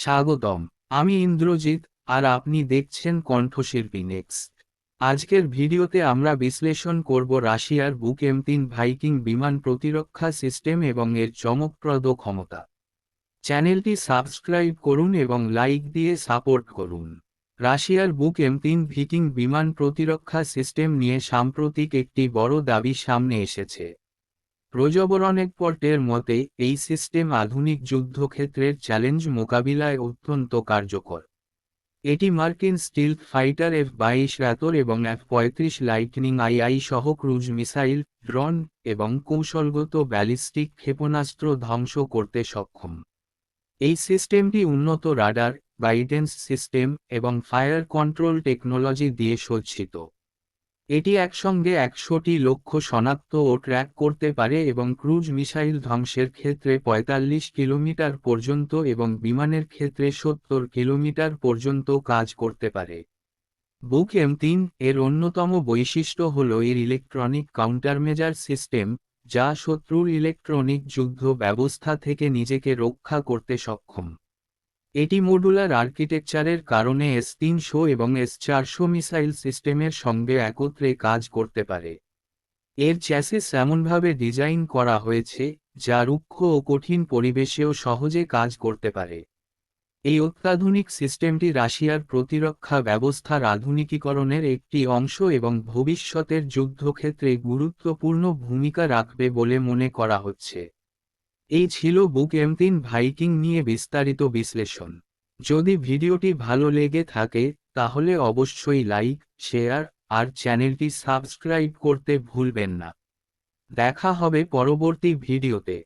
স্বাগতম। আমি ইন্দ্রজিৎ, আর আপনি দেখছেন কণ্ঠশিল্পী নেক্সট। আজকের ভিডিওতে আমরা বিশ্লেষণ করব রাশিয়ার বুক এম তিন ভাইকিং বিমান প্রতিরক্ষা সিস্টেম এবং এর চমকপ্রদ ক্ষমতা। চ্যানেলটি সাবস্ক্রাইব করুন এবং লাইক দিয়ে সাপোর্ট করুন। রাশিয়ার বুক এম তিন ভিকিং বিমান প্রতিরক্ষা সিস্টেম নিয়ে সাম্প্রতিক একটি বড় দাবি সামনে এসেছে। প্রজবরণেকপটের মতে, এই সিস্টেম আধুনিক যুদ্ধক্ষেত্রের চ্যালেঞ্জ মোকাবিলায় অত্যন্ত কার্যকর। এটি মার্কিন স্টিল ফাইটার এফ বাইশ রাতর এবং এফ পঁয়ত্রিশ লাইটনিং আইআই সহ ক্রুজ মিসাইল, ড্রোন এবং কৌশলগত ব্যালিস্টিক ক্ষেপণাস্ত্র ধ্বংস করতে সক্ষম। এই সিস্টেমটি উন্নত রাডার, গাইডেন্স সিস্টেম এবং ফায়ার কন্ট্রোল টেকনোলজি দিয়ে সজ্জিত। এটি একসঙ্গে একশোটি লক্ষ্য শনাক্ত ও ট্র্যাক করতে পারে এবং ক্রুজ মিসাইল ধ্বংসের ক্ষেত্রে পঁয়তাল্লিশ কিলোমিটার পর্যন্ত এবং বিমানের ক্ষেত্রে সত্তর কিলোমিটার পর্যন্ত কাজ করতে পারে। বুক এম তিন এর অন্যতম বৈশিষ্ট্য হল এর ইলেকট্রনিক কাউন্টারমেজার সিস্টেম, যা শত্রুর ইলেকট্রনিক যুদ্ধ ব্যবস্থা থেকে নিজেকে রক্ষা করতে সক্ষম। এটি মডুলার আর্কিটেকচারের কারণে এস তিনশো এবং এস চারশো মিসাইল সিস্টেমের সঙ্গে একত্রে কাজ করতে পারে। এর চ্যাসিস এমনভাবে ডিজাইন করা হয়েছে, যা রুক্ষ ও কঠিন পরিবেশেও সহজে কাজ করতে পারে। এই অত্যাধুনিক সিস্টেমটি রাশিয়ার প্রতিরক্ষা ব্যবস্থার আধুনিকীকরণের একটি অংশ এবং ভবিষ্যতের যুদ্ধক্ষেত্রে গুরুত্বপূর্ণ ভূমিকা রাখবে বলে মনে করা হচ্ছে। এই ছিল বুক এম তিন ভাইকিং নিয়ে বিস্তারিত বিশ্লেষণ। যদি ভিডিওটি ভালো লেগে থাকে, তাহলে অবশ্যই লাইক শেয়ার আর চ্যানেলটি সাবস্ক্রাইব করতে ভুলবেন না। দেখা হবে পরবর্তী ভিডিওতে।